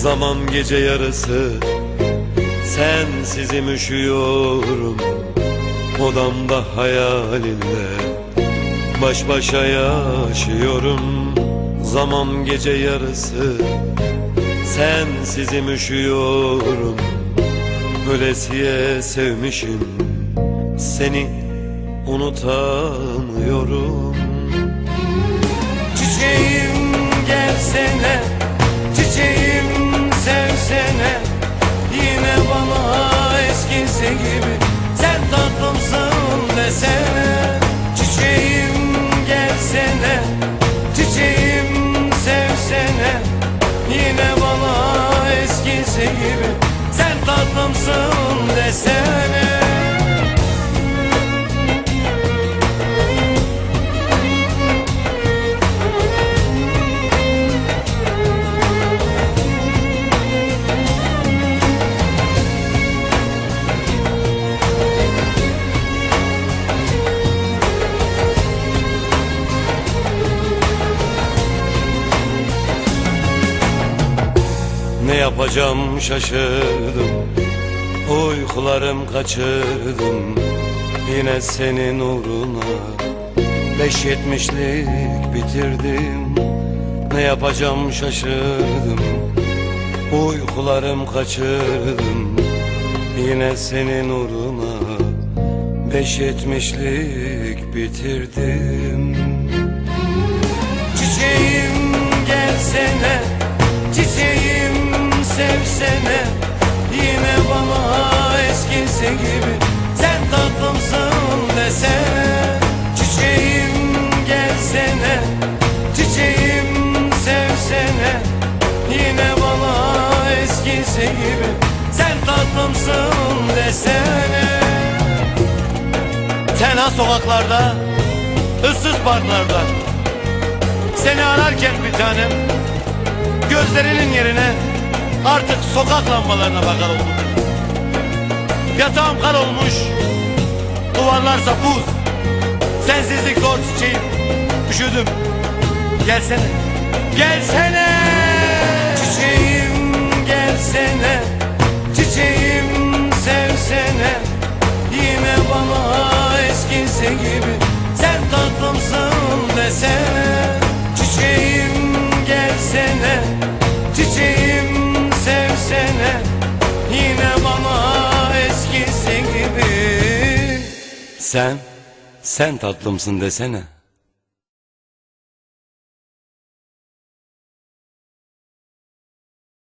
Zaman gece yarısı Sensizim üşüyorum Odamda hayalinle Baş başa yaşıyorum Zaman gece yarısı. Sensizim üşüyorum Ölesiye sevmişim. Seni unutamıyorum Yine bana eskisi gibi. Sen tatlımsın desene Çiçeğim gelsene Çiçeğim sevsene. Yine bana eskisi gibi. Sen tatlımsın desene yapacağım şaşırdım. Uykularım kaçırdım. Yine senin uğruna Beş yetmişlik bitirdim. Ne yapacağım şaşırdım. Uykularım kaçırdım. Yine senin uğruna Beş yetmişlik bitirdim. Çiçeğim gelsene Çiçeğim sevsene Yine bana eskisi gibi. Sen tatlımsın desene. Tenha sokaklarda ıssız parklarda. Seni ararken bir tanem Gözlerinin yerine artık sokak lambalarına bakar oldum. Yatağım kar olmuş Duvarlarsa buz Sensizlik zor çiçeğim. Üşüdüm. Gelsene. Gelsene. Çiçeğim gelsene. Çiçeğim sevsene. Yine bana eskisi gibi. Sen tatlımsın desene. Çiçeğim gelsene. Çiçeğim sevsene. Yine bana eskisi gibi. Sen, sen tatlımsın desene